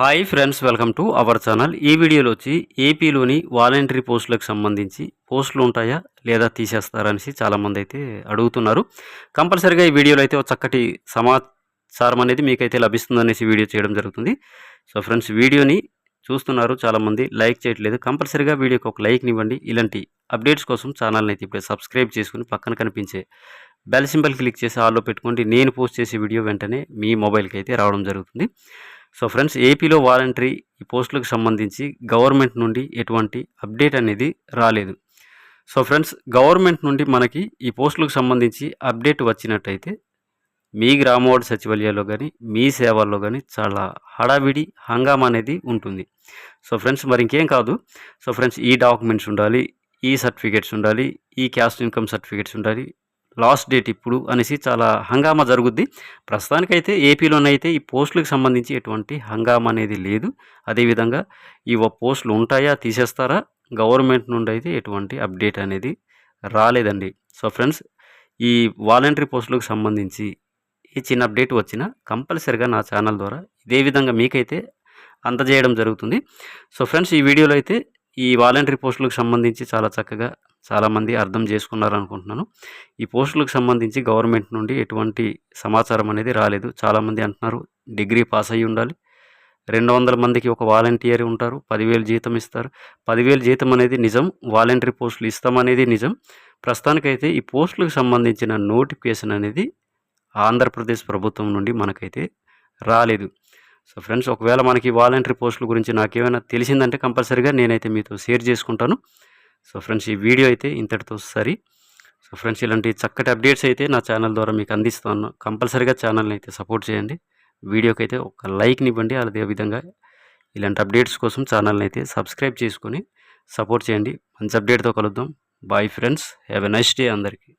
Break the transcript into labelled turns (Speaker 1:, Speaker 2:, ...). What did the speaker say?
Speaker 1: Hi friends welcome to our channel. ఈ వీడియోలో వచ్చి ఏపీలోని వాలంటరీ పోస్టులకు సంబంధించి పోస్టులు ఉంటాయా లేదా తీసేస్తారనేసి చాలామంది అయితే అడుగుతున్నారు. కంపల్సరీగా ఈ వీడియోలో అయితే చక్కటి సమాచారం అనేది మీకైతే లభిస్తుందనేసి వీడియో చేయడం జరుగుతుంది. సో ఫ్రెండ్స్ వీడియోని చూస్తున్నారు చాలామంది లైక్ చేయట్లేదు. కంపల్సరీగా వీడియోకి ఒక లైక్ ఇవ్వండి. ఇలాంటి అప్డేట్స్ కోసం ఛానల్ని అయితే ఇప్పుడే సబ్స్క్రైబ్ చేసుకుని పక్కన కనిపించే బెల్ సింబల్ క్లిక్ చేసి ఆల్లో పెట్టుకోండి. నేను పోస్ట్ చేసే వీడియో వెంటనే మీ మొబైల్కి అయితే రావడం జరుగుతుంది. సో ఫ్రెండ్స్ ఏపీలో వాలంటరీ ఈ పోస్టులకు సంబంధించి గవర్నమెంట్ నుండి ఎటువంటి అప్డేట్ అనేది రాలేదు. సో ఫ్రెండ్స్ గవర్నమెంట్ నుండి మనకి ఈ పోస్టులకు సంబంధించి అప్డేట్ వచ్చినట్టయితే మీ గ్రామవార్డు సచివాలయాల్లో కానీ మీ సేవల్లో కానీ చాలా హడావిడి హంగామా అనేది ఉంటుంది. సో ఫ్రెండ్స్ మరి ఇంకేం కాదు. సో ఫ్రెండ్స్ ఈ డాక్యుమెంట్స్ ఉండాలి ఈ సర్టిఫికేట్స్ ఉండాలి ఈ క్యాస్ట్ ఇన్కమ్ సర్టిఫికేట్స్ ఉండాలి లాస్ట్ డేట్ ఇప్పుడు అనేసి చాలా హంగామా జరుగుద్ది. ప్రస్తుతానికైతే ఏపీలోనైతే ఈ పోస్టులకు సంబంధించి ఎటువంటి హంగామా అనేది లేదు. అదేవిధంగా ఈ పోస్టులు ఉంటాయా తీసేస్తారా గవర్నమెంట్ నుండి అయితే ఎటువంటి అప్డేట్ అనేది రాలేదండి. సో ఫ్రెండ్స్ ఈ వాలంటరీ పోస్టులకు సంబంధించి ఈ చిన్న అప్డేట్ వచ్చినా కంపల్సరిగా నా ఛానల్ ద్వారా ఇదే విధంగా మీకైతే అందజేయడం జరుగుతుంది. సో ఫ్రెండ్స్ ఈ వీడియోలో అయితే ఈ వాలంటరీ పోస్టులకు సంబంధించి చాలా చక్కగా చాలామంది అర్థం చేసుకున్నారు అనుకుంటున్నాను ఈ పోస్టులకు సంబంధించి గవర్నమెంట్ నుండి ఎటువంటి సమాచారం అనేది రాలేదు. చాలామంది అంటున్నారు డిగ్రీ పాస్ అయ్యి ఉండాలి. రెండు వందల మందికి ఒక వాలంటీర్ ఉంటారు పదివేలు జీతం ఇస్తారు. పదివేలు జీతం అనేది నిజం వాలంటరీ పోస్టులు ఇస్తామనేది నిజం. ప్రస్తుతానికైతే ఈ పోస్టులకు సంబంధించిన నోటిఫికేషన్ అనేది ఆంధ్రప్రదేశ్ ప్రభుత్వం నుండి మనకైతే రాలేదు. సో ఫ్రెండ్స్ ఒకవేళ మనకి వాలంటరీ పోస్టుల గురించి నాకేమైనా తెలిసిందంటే కంపల్సరీగా నేనైతే మీతో షేర్ చేసుకుంటాను. సో ఫ్రెండ్స్ ఈ వీడియో అయితే ఇంతటితో సరి. సో ఫ్రెండ్స్ ఇలాంటి చక్కటి అప్డేట్స్ అయితే నా ఛానల్ ద్వారా మీకు అందిస్తాను. కంపల్సరీగా ఛానల్ని అయితే సపోర్ట్ చేయండి. వీడియోకి అయితే ఒక లైక్ని ఇవ్వండి. అదేవిధంగా ఇలాంటి అప్డేట్స్ కోసం ఛానల్ని అయితే సబ్స్క్రైబ్ చేసుకొని సపోర్ట్ చేయండి. మంచి అప్డేట్తో కలుద్దాం. Bye friends. Have a nice day అందరికీ.